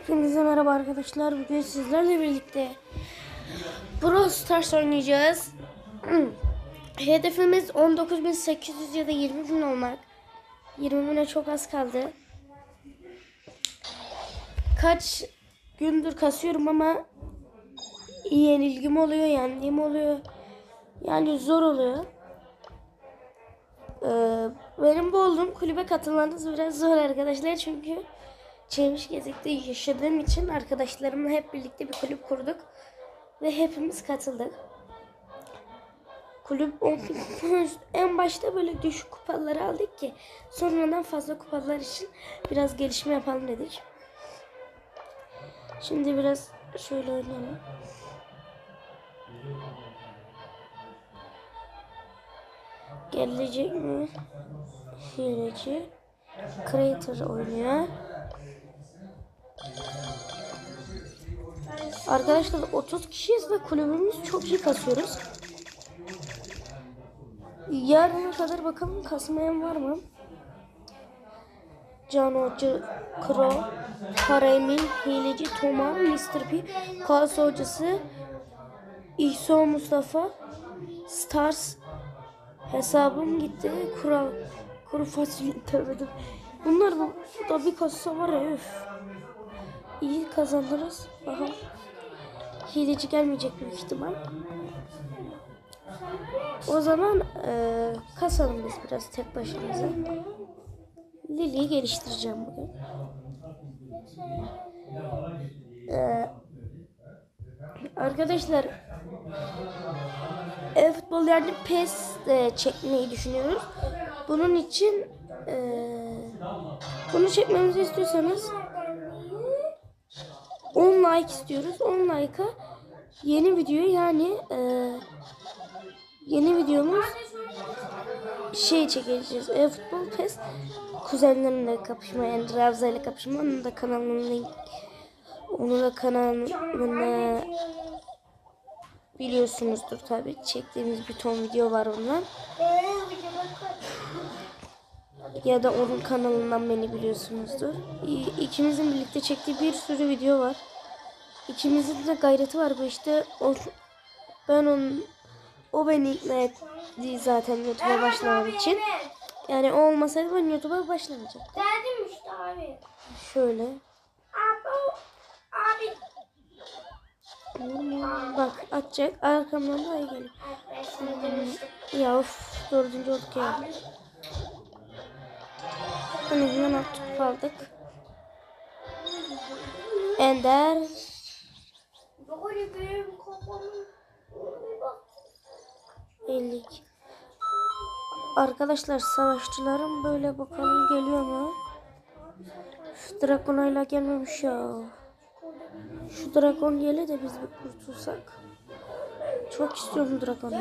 Hepinize merhaba arkadaşlar. Bugün sizlerle birlikte Brawl Stars oynayacağız. Hedefimiz 19.800 ya da 20.000 olmak. 20.000'e çok az kaldı. Kaç gündür kasıyorum ama yenilgim oluyor, yendiğim oluyor. Yani zor oluyor. Ee, benim bu olduğum kulübe katılmanız biraz zor arkadaşlar çünkü Çemiş Gezik'te yaşadığım için arkadaşlarımla hep birlikte bir kulüp kurduk ve hepimiz katıldık. Kulüp en başta böyle düşük kupaları aldık ki sonradan fazla kupalar için biraz gelişme yapalım dedik. Şimdi biraz şöyle oynayalım. Gelecek mi? Hileci. Creator oynuyor. Arkadaşlar 30 kişiyiz ve kulübümüz çok iyi kasıyoruz. Yarına kadar bakalım kasmayan var mı? Can Hoca, Kro, Karaemin, Hileci, Toma, Mr. P, Kaos Hocası, İhso Mustafa, Stars, Hesabım gitti. Kural, kuru fasulye tövbedim. Bunlar da, da bir kasa var ya üf. İyi kazanırız. Aha. Hileci gelmeyecek büyük ihtimal. O zaman e, kasalım biz biraz tek başımıza. Lili'yi geliştireceğim bugün. E, arkadaşlar e-futbol yani PES de çekmeyi düşünüyoruz. Bunun için e, bunu çekmemizi istiyorsanız 10 like istiyoruz. 10 like'a yeni video yani e, yeni videomuz şey çekeceğiz. E-futbol PES kuzenlerimle kapışma yani Ravza ile kapışma. Onun da kanalının link onun da kanalına biliyorsunuzdur tabi. Çektiğimiz bir ton video var ondan. Ya da onun kanalından beni biliyorsunuzdur. İkimizin birlikte çektiği bir sürü video var. İkimizin de gayreti var bu işte. O, ben onun o beni ikna etti zaten YouTube'a başlamam için. Yani o olmasaydı ben YouTube'a başlamayacaktım. Derdim işte abi. Şöyle. Abi, abi. Bak atacak. Arkamdan da ay geliyor. Ya of dördüncü olduk ya. En azından attık aldık. Ender. 52. Arkadaşlar savaşçılarım böyle bakalım geliyor mu? Şu Dragon hala gelmemiş ya. Şu Dragon gele de biz bir kurtulsak. Çok istiyorum Dragon'u.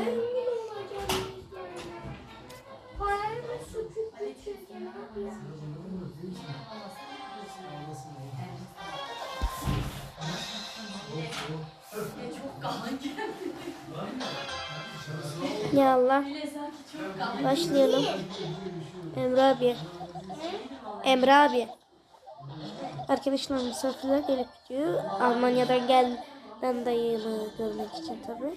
Ya Allah. Başlayalım. Emre abi. Emre abi. Arkadaşlar misafirler gelip gidiyor. Almanya'dan gel ben dayımı görmek için tabi.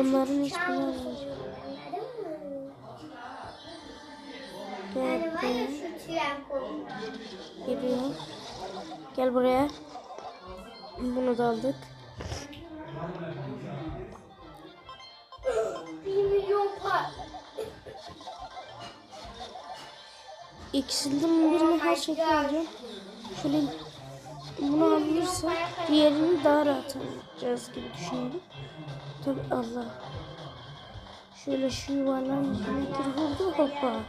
Onların hiç çabuk bilmiyorum. Anladın mı? Gel buraya. Geliyor. Gel buraya. Bunu da aldık. İkisinden birini her şekilde alacağım. Şöyle bunu alırsa diğerini daha rahat alacağız gibi düşünüyorum. Tabi Allah. Şöyle şu yuvarlan gir vurdu hoppa.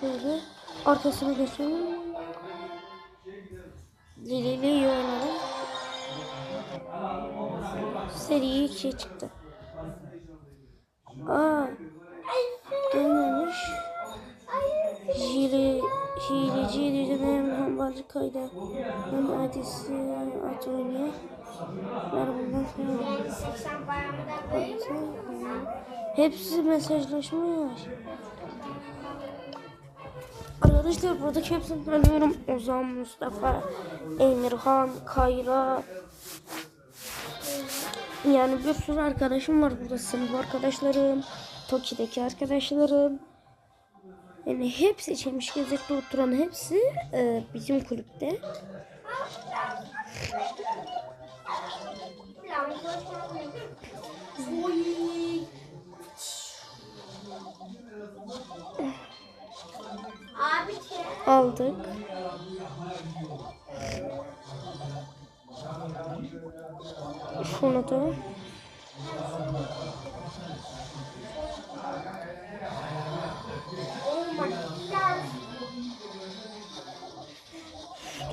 Şöyle arkasına geçelim. İyi oynadım. Seri ikiye çıktı. Aa, Balıkay'da hem Adisi at oynuyor. Ver bundan sonra. Yani 80 bayramından koyayım mı? Hepsi mesajlaşma ya. Arkadaşlar buradaki hepsini tanıyorum. Ozan, Mustafa, Emirhan, Kayra. Yani bir sürü arkadaşım var burada. Sınıf arkadaşlarım, Toki'deki arkadaşlarım. Yani hepsi Çemiş Gezek'te oturan hepsi e, bizim kulüpte. Aldık. Şunu da.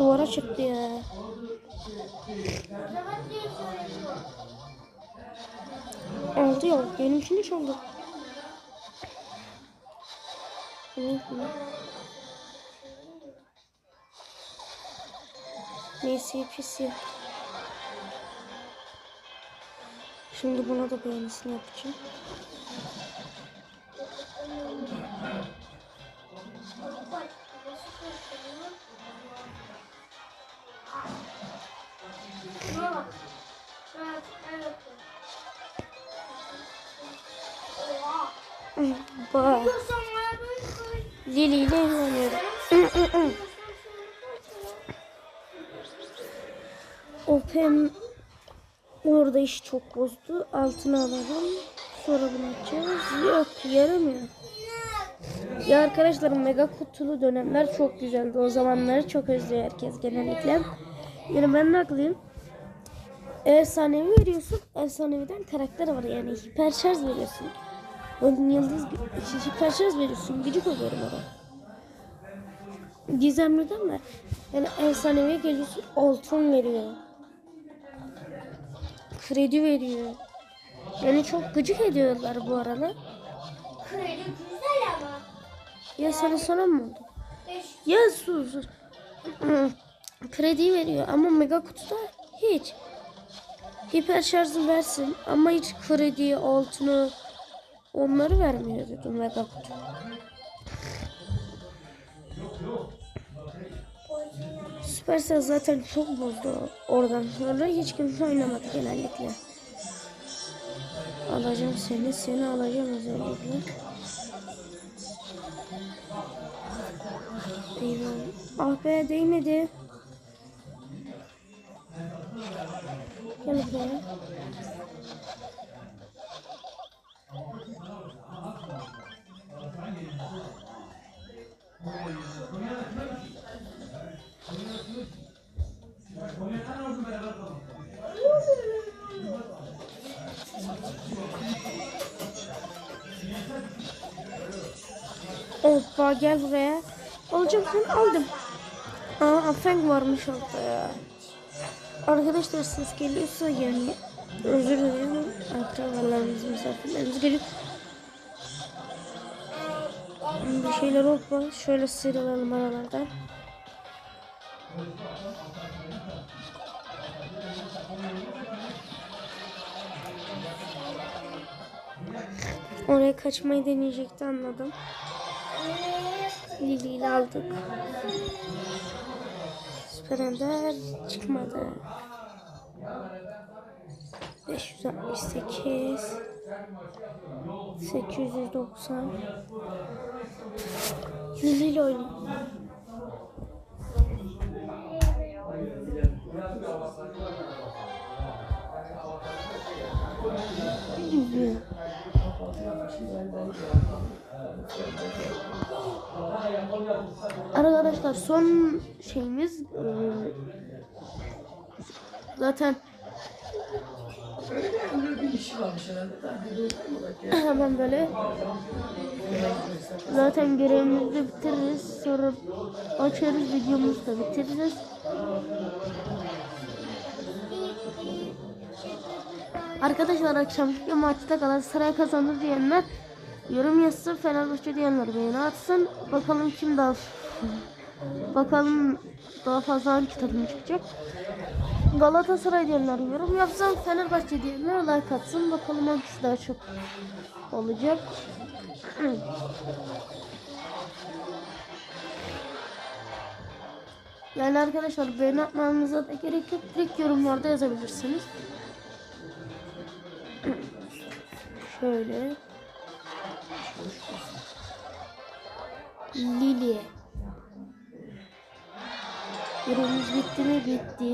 Duvara çıktı ya. Aldı ya. Benimkini çaldı. Evet, evet. Neyse pisi. Şimdi buna da beğenisini yapacağım. Bak. Lili ile oynuyorum. Opem orada iş çok bozdu. Altına alalım. Sonra bunu açacağız. Yok yaramıyor. Ya arkadaşlar mega kutulu dönemler çok güzeldi. O zamanları çok özlüyor herkes genellikle. Yani ben de haklıyım. Efsanevi veriyorsun. Efsaneviden karakter var yani. Hiper şarj veriyorsun. Onun yıldız hiper şarj veriyorsun. Gıcık oluyorum ona. Gizemliden mi? Yani efsaneviye geliyorsun. Altın veriyor. Kredi veriyor. Yani çok gıcık ediyorlar bu aralar. Kredi güzel ama. Ya sana sonra mı oldu? Ya sus. Kredi veriyor ama mega kutuda hiç. Hiper şarjı versin ama hiç kredi, altını onları vermiyor dedim mega kutu. Supercell zaten çok bozdu oradan sonra hiç kimse oynamadı genellikle. Alacağım seni, seni alacağım özellikle. Eyvah. Ah be değmedi. Gel buraya. Hoppa gel buraya. Alacağım seni aldım. Aa Afeng varmış orada ya. Arkadaşlar ses geliyorsa yani özür dilerim. Akrabalarımız misafirlerimiz geliyor. Bir şeyler hoppa. Şöyle sıyrılalım aralardan. Oraya kaçmayı deneyecekti anladım. Lili ile aldık. Ender çıkmadı. 568 890 Lili ile oynayayım. Lili. Arkadaşlar son şeyimiz e, zaten hemen böyle zaten görevimizi bitiririz sonra açarız videomuzu da bitiririz. Arkadaşlar akşamki maçta Galatasaray kazanır diyenler yorum yazsın. Fenerbahçe diyenler beğeni atsın. Bakalım kim daha Bakalım daha fazla hangi takım çıkacak. Galatasaray diyenler yorum yapsam Fenerbahçe diyenler like atsın. Bakalım hangisi daha çok olacak. Yani arkadaşlar beğeni atmanıza da gerek yok. Direkt yorumlarda yazabilirsiniz. Şöyle. Lili. Yorumumuz bitti mi? Bitti.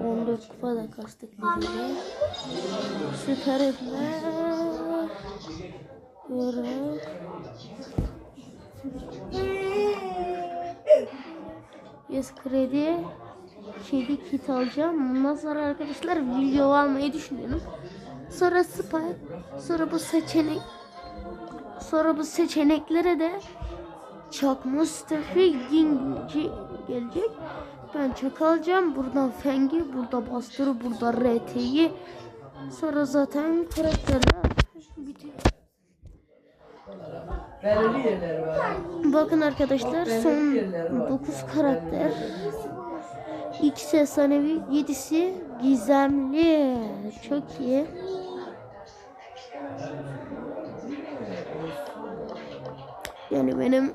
14 kupa da kastık Lili'yle. Süper Ender. Yorum. Yes kredi kedi kit alacağım. Ondan sonra arkadaşlar video almayı düşünüyorum. Sonra Spike. Sonra bu seçenek. Sonra bu seçeneklere de Çak Mustafa Ginci gelecek. Ben çak alacağım. Buradan Fengi, burada Bastırı, burada RT'yi. Sonra zaten karakterler bitiyor. Bakın arkadaşlar son 9 karakter. İkisi efsanevi, 7'si gizemli. Çok iyi. Yani benim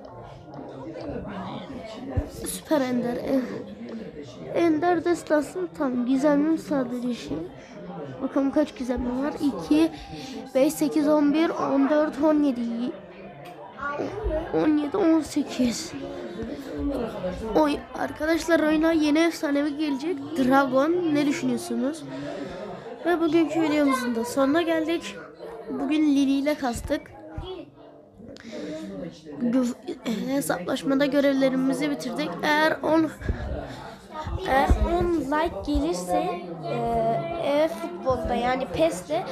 süper ender eh, ender destansı tam gizemlim sadece şey. Bakalım kaç gizemli var? 2 5 8 11 14 17 17 18 Oy arkadaşlar oyuna yeni efsanevi gelecek Dragon ne düşünüyorsunuz? Ve bugünkü videomuzun da sonuna geldik. Bugün Lili ile kastık. Gö- hesaplaşmada görevlerimizi bitirdik. Eğer 10 eğer 10 like gelirse e, futbolda yani PES'te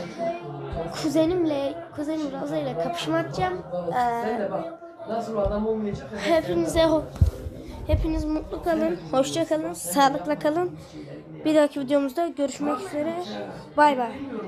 kuzenimle kuzenim Raza ile kapışma atacağım. E? Hepinize hepiniz mutlu kalın, hoşça kalın, sağlıkla kalın. Bir dahaki videomuzda görüşmek üzere. Bay bay.